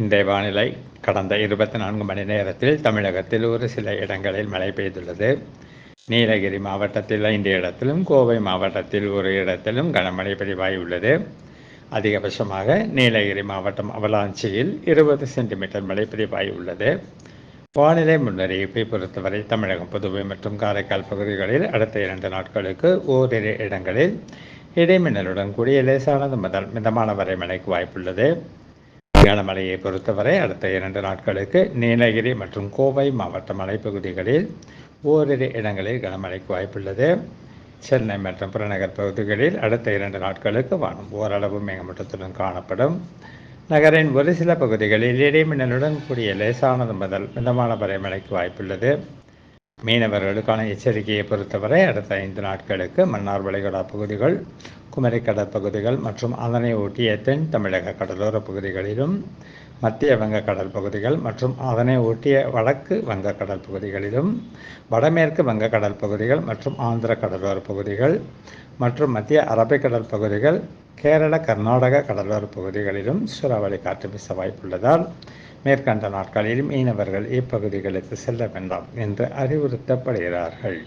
இன்றைய வானிலை கடந்த இருபத்தி நான்கு மணி நேரத்தில் தமிழகத்தில் ஒரு சில இடங்களில் மழை பெய்துள்ளது. நீலகிரி மாவட்டத்தில் ஐந்து இடத்திலும் கோவை மாவட்டத்தில் ஒரு இடத்திலும் கனமழை பதிவாகியுள்ளது. அதிகபட்சமாக நீலகிரி மாவட்டம் அவலாஞ்சியில் இருபது சென்டிமீட்டர் மழை பதிவாகியுள்ளது. வானிலை முன்னறிவிப்பை பொறுத்தவரை தமிழகம் புதுவை மற்றும் காரைக்கால் பகுதிகளில் அடுத்த இரண்டு நாட்களுக்கு ஓரிரு இடங்களில் இடைமின்னலுடன் கூடிய லேசானது முதல் மிதமான வரை மழைக்கு வாய்ப்புள்ளது. கனமழையை பொறுத்தவரை அடுத்த இரண்டு நாட்களுக்கு நீலகிரி மற்றும் கோவை மாவட்ட மலைப்பகுதிகளில் ஓரிரு இடங்களில் கனமழைக்கு வாய்ப்புள்ளது. சென்னை மற்றும் புறநகர் பகுதிகளில் அடுத்த இரண்டு நாட்களுக்கு வானம் ஓரளவு மேகமூட்டத்துடன் காணப்படும். நகரின் ஒரு சில பகுதிகளில் இடைமின்னலுடன் கூடிய லேசானது முதல் மிதமான வரை மழைக்கு வாய்ப்புள்ளது. மீனவர்களுக்கான எச்சரிக்கையை பொறுத்தவரை அடுத்த ஐந்து நாட்களுக்கு மன்னார் வளைகுடா பகுதிகள் குமரி கடற்பகுதிகள் மற்றும் அதனை ஒட்டிய தென் தமிழக கடலோர பகுதிகளிலும் மத்திய வங்க கடல் பகுதிகள் மற்றும் அதனை ஒட்டிய வடக்கு வங்க கடல் பகுதிகளிலும் வடமேற்கு வங்க கடல் பகுதிகள் மற்றும் ஆந்திர கடலோர பகுதிகள் மற்றும் மத்திய அரபிக்கடல் பகுதிகள் கேரள கர்நாடக கடலோர பகுதிகளிலும் சூறாவளி காற்று வீச வாய்ப்புள்ளதால் மேற்கண்ட நாட்களில் மீனவர்கள் இப்பகுதிகளுக்கு செல்ல வேண்டாம் என்று அறிவுறுத்தப்படுகிறார்கள்.